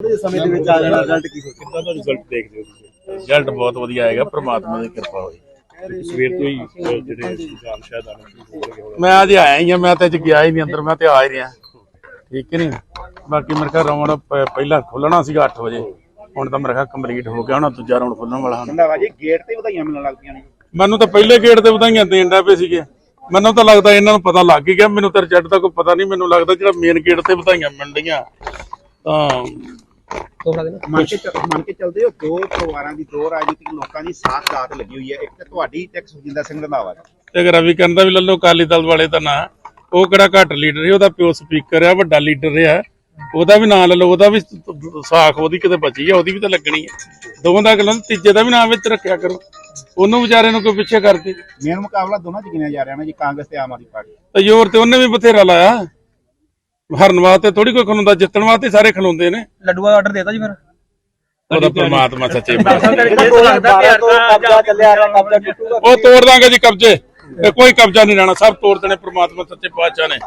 ਥੋੜੇ ਸਮੇਂ ਦੇ ਵਿੱਚ ਆ ਜਾਣਾ। ਰਿਜ਼ਲਟ ਕੀ ਸੋਚਦੇ ਕਿੱਦਾਂ ਦਾ ਰਿਜ਼ਲਟ ਦੇਖਦੇ ਹੋ ਤੁਸੀਂ? ਰਿਜ਼ਲਟ ਬਹੁਤ ਵਧੀਆ ਆਏਗਾ ਪ੍ਰਮਾਤਮਾ ਦੀ ਕਿਰਪਾ ਹੋਈ ਸਵੇਰ ਤੋਂ ਹੀ ਜਿਹੜੇ ਨਿਜ਼ਾਮ ਸ਼ਾਇਦ ਆਣੇ ਮੈਂ ਅੱਜ ਆਇਆ ਹੀ ਆ ਮੈਂ ਤਾਂ ਅੱਜ ਗਿਆ ਹੀ ਨਹੀਂ ਅੰਦਰ ਮੈਂ ਤੇ ਆ ਹੀ ਰਿਹਾ। ਠੀਕ ਨਹੀਂ ਬਾਕੀ ਮੇਰੇ ਘਰ ਰਾਉਂਡ ਪਹਿਲਾਂ ਖੁੱਲਣਾ ਸੀਗਾ 8 ਵਜੇ। ਹੁਣ ਤਾਂ ਮੇਰੇ ਖਿਆਲ ਕੰਪਲੀਟ ਹੋ ਗਿਆ ਹੁਣ ਦੂਜਾ ਰਾਉਂਡ ਖੁੱਲਣ ਵਾਲਾ ਹੁਣ। ਰੰਧਾਵਾ ਜੀ? ਗੇਟ ਤੇ ਵਧਾਈਆਂ ਮਿਲਣ ਲੱਗ ਪਈਆਂ ਨੇ ਮੈਨੂੰ ਤਾਂ ਪਹਿਲੇ ਗੇਟ ਤੇ ਵਧਾਈਆਂ ਦੇਣ ਦਾ ਪਏ ਸੀਗੇ। ਮੈਨੂੰ ਤਾਂ ਲੱਗਦਾ ਇਹਨਾਂ ਨੂੰ ਪਤਾ ਲੱਗ ਹੀ ਗਿਆ। ਮੈਨੂੰ ਤਾਂ ਰਿਜ਼ਲਟ ਦਾ ਕੋਈ ਪਤਾ ਨਹੀਂ ਮੈਨੂੰ ਲੱਗਦਾ ਜਿਹੜਾ ਮੇਨ ਗੇਟ ਤੇ ਵਧਾਈਆਂ ਮਿਲ ਰਹੀਆਂ ਤਾਂ ਮੰਨ ਕੇ ਚ- ਮੰਨ ਕੇ ਚੱਲਦੇ ਹੋ ਦੋ ਪਰਿਵਾਰਾਂ ਦੀ ਦੋ ਰਾਜਨੀਤਿਕ ਲੋਕਾਂ ਦੀ ਸਾਥ ਦਾਤ ਲੱਗੀ ਹੋਈ ਹੈ। ਇੱਕ ਤਾਂ ਤੁਹਾਡੀ ਤੇ ਇੱਕ ਸੁਖਜਿੰਦਰ ਸਿੰਘ ਰੰਧਾਵਾ ਦੀ ਤੇ ਅਗਰ ਰਵੀ ਕਰਨ ਦਾ ਵੀ ਲੱਲੋ ਅਕਾਲੀ ਦਲ ਵਾਲੇ ਦਾ ਨਾਂ। ਉਹ ਕਿਹੜਾ ਘੱਟ ਲੀਡਰ ਹੈ ਉਹਦਾ ਪਿਓ ਸਪੀਕਰ ਆ ਵੱਡਾ ਲੀਡਰ ਉਹਦਾ ਵੀ ਨਾਂ ਲੈ ਲਓ ਉਹਦਾ ਵੀ ਸਾਖ ਉਹਦੀ ਕਿਤੇ ਬਚੀ ਆ ਉਹਦੀ ਵੀ ਤਾਂ ਲੱਗਣੀ ਹੈ ਦੋਵਾਂ ਦਾ ਗੱਲਾਂ ਤੀਜੇ ਦਾ ਵੀ ਨਾਂ ਵਿੱਚ ਰੱਖਿਆ ਕਰੋ। ਉਹਨੂੰ ਵਿਚਾਰੇ ਨੂੰ ਕੋਈ ਪਿੱਛੇ ਕਰਕੇ। ਮੇਨ ਮੁਕਾਬਲਾ ਦੋਨਾਂ ਚ ਗਿਣਿਆ ਜਾ ਰਿਹਾ ਨਾ ਜੀ ਕਾਂਗਰਸ ਤੇ ਆਮ ਆਦਮੀ ਪਾਰਟੀ। ਤੇ ਜ਼ੋਰ ਤੇ ਉਹਨੇ ਵੀ ਬਥੇਰਾ ਲਾਇਆ। ਹਰਨ ਵਾਸਤੇ ਥੋੜੀ ਕੋਈ ਖਲੋਂਦਾ ਜਿੱਤਣ ਵਾਸਤੇ ਸਾਰੇ ਖਲੋਂਦੇ ਨੇ। ਲੱਡੂਆ ਆਰਡਰ ਦੇਤਾ ਜੀ ਫਿਰ। ਉਹਦਾ ਪ੍ਰਮਾਤਮਾ ਸੱਚੇ ਕਬਜ਼ਾ ਚੱਲਿਆ ਰਿਹਾ ਕਬਜ਼ਾ ਟੁੱਟੂਗਾ ਉਹ ਤੋੜ ਦਾਂਗੇ ਜੀ ਕਬਜ਼ੇ। ਇਹ ਕੋਈ ਕਬਜ਼ਾ ਨਹੀਂ ਰਹਿਣਾ ਸਭ ਤੋੜ ਦੇਣੇ ਪ੍ਰਮਾਤਮਾ ਸੱਚੇ ਪਾਤਸ਼ਾਹ ਨੇ।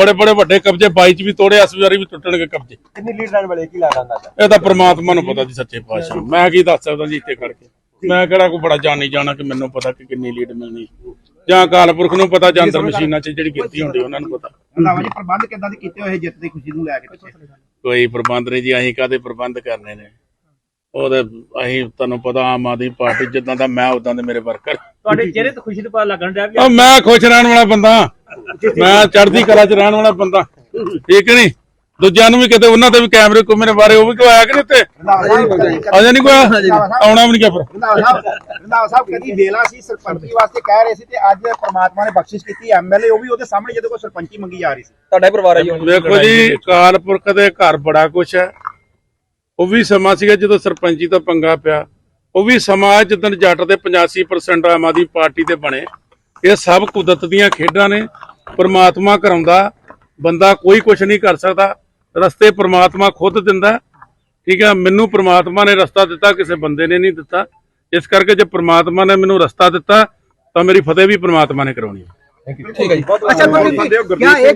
ਬੜੇ ਬੜੇ ਵੱਡੇ ਕਬਜ਼ੇ 22 ਚ ਵੀ ਤੋੜੇ ਇਸ ਵਾਰੀ ਵੀ ਟੁੱਟਣਗੇ ਕਬਜ਼ੇ। ਕਿੰਨੀ ਲੀਡ ਲੈਣ ਵਾਲੇ ਕੀ ਲੱਗਦਾ ਇਹ ਤਾਂ ਪ੍ਰਮਾਤਮਾ ਨੂੰ ਪਤਾ ਜੀ ਸੱਚੇ ਪਾਤਸ਼ਾਹ ਨੂੰ। ਮੈਂ ਕੀ ਦੱਸ ਸਕਦਾ ਜੀ ਇੱਥੇ ਖੜ ਕੇ? ਮੈਂ ਕਿਹੜਾ ਕੋਈ ਬੜਾ ਜਾਣੀ ਜਾਣਾ ਕਿ ਮੈਨੂੰ ਪਤਾ ਕਿ ਕਿੰਨੀ ਲੀਡ ਮਿਲਣੀ। ਜਾਂ ਅਕਾਲ ਪੁਰਖ ਨੂੰ ਪਤਾ ਜਾਂ ਅੰਦਰ ਮਸ਼ੀਨਾਂ 'ਚ ਜਿਹੜੀ ਗਿਣਤੀ ਹੁੰਦੀ ਉਹਨਾਂ ਨੂੰ ਪਤਾ। ਰੰਧਾਵਾ ਜੀ ਪ੍ਰਬੰਧ ਕਿੱਦਾਂ ਦੇ ਕੀਤੇ ਹੋਏ ਜਿੱਤ ਦੀ ਖੁਸ਼ੀ ਨੂੰ ਲੈ ਕੇ ਪਿੱਛੇ? ਕੋਈ ਪ੍ਰਬੰਧ ਨਹੀਂ ਜੀ ਅਸੀਂ ਕਾਦੇ ਪ੍ਰਬੰਧ ਕਰਨੇ ਨੇ? ਉਹਦੇ ਅਸੀਂ ਤੁਹਾਨੂੰ ਪਤਾ ਆਮ ਆਦਮੀ ਪਾਰਟੀ ਜਿੱਦਾਂ ਦਾ ਮੈਂ ਉਦਾਂ ਦੇ ਮੇਰੇ ਵਰਕਰ। ਤੁਹਾਡੇ ਚਿਹਰੇ ਤੋਂ ਖੁਸ਼ੀ ਦਾ ਪਤਾ ਲੱਗਣ ਡਿਆ ਵੀ ਉਹ ਮੈਂ ਖੁਸ਼ ਰਹਿਣ ਵਾਲਾ ਬੰਦਾ। ਮੈਂ ਚੜ੍ਹਦੀ ਕਲਾ 'ਚ ਰਹਿਣ ਵਾਲਾ ਬੰਦਾ। ਠੀਕ ਨਹੀਂ ਦੂਜਿਆਂ ਨੂੰ ਵੀ ਕਿਤੇ ਉਹਨਾਂ ਤੇ ਵੀ ਕੈਮਰੇ ਕੋ ਮੇਰੇ ਬਾਰੇ ਉਹ ਵੀ ਕੋਈ ਆਇਆ ਕਿ ਨਹੀਂ ਉੱਤੇ? ਅਜੇ ਨਹੀਂ ਕੋਈ? ਆਉਣਾ ਵੀ ਨਹੀਂ ਕਿਹਾ ਫਿਰ। ਰੰਧਾਵਾ ਸਾਹਿਬ ਰੰਧਾਵਾ ਸਾਹਿਬ ਕਦੀ ਵੇਲਾ ਸੀ ਸਰਪੰਚੀ ਵਾਸਤੇ ਕਹਿ ਰਹੇ ਸੀ ਤੇ ਅੱਜ ਪ੍ਰਮਾਤਮਾ ਨੇ ਬਖਸ਼ਿਸ਼ ਕੀਤੀ ਐਮਐਲਏ ਉਹ ਵੀ ਉਹਦੇ ਸਾਹਮਣੇ ਜਦੋਂ ਕੋਈ ਸਰਪੰਚੀ ਮੰਗੀ ਜਾ ਰਹੀ ਸੀ। ਤੁਹਾਡਾ ਹੀ ਪਰਿਵਾਰ ਹੈ ਜੀ ਹੁਣ। ਵੇਖੋ ਜੀ ਅਕਾਲ ਪੁਰਖ ਦੇ ਘਰ ਬੜਾ ਕੁਛ ਹੈ। ਉਹ ਵੀ ਸਮਾਂ ਸੀਗਾ ਜਦੋਂ ਸਰਪੰਚੀ ਦਾ ਪੰਗਾ ਪਿਆ। ਉਹ ਵੀ ਸਮਾਂ ਹੈ ਜਦੋਂ ਜੱਟ ਦੇ 85% ਆਮ ਆਦਮੀ ਪਾਰਟੀ ਦੇ ਬਣੇ। ਇਹ ਸਭ ਕੁਦਰਤ ਦੀਆਂ ਖੇਡਾਂ ਨੇ। ਪ੍ਰਮਾਤਮਾ ਕਰਾਉਂਦਾ ਬੰਦਾ ਕੋਈ ਕੁਛ ਨਹੀਂ ਕਰ ਸਕਦਾ। ਰਸਤੇ ਪ੍ਰਮਾਤਮਾ ਖੁਦ ਦਿੰਦਾ ਠੀਕ ਹੈ ਮੈਨੂੰ ਪ੍ਰਮਾਤਮਾ ਨੇ ਰਸਤਾ ਦਿੱਤਾ ਕਿਸੇ ਬੰਦੇ ਨੇ ਨਹੀਂ ਦਿੱਤਾ। ਇਸ ਕਰਕੇ ਜੇ ਪ੍ਰਮਾਤਮਾ ਨੇ ਮੈਨੂੰ ਰਸਤਾ ਦਿੱਤਾ ਤਾਂ ਮੇਰੀ ਫਤਿਹ ਵੀ ਪ੍ਰਮਾਤਮਾ ਨੇ ਕਰਾਉਣੀ ਹੈ। ਠੀਕ ਹੈ ਜੀ। ਅੱਛਾ ਕਿਆ ਇਹ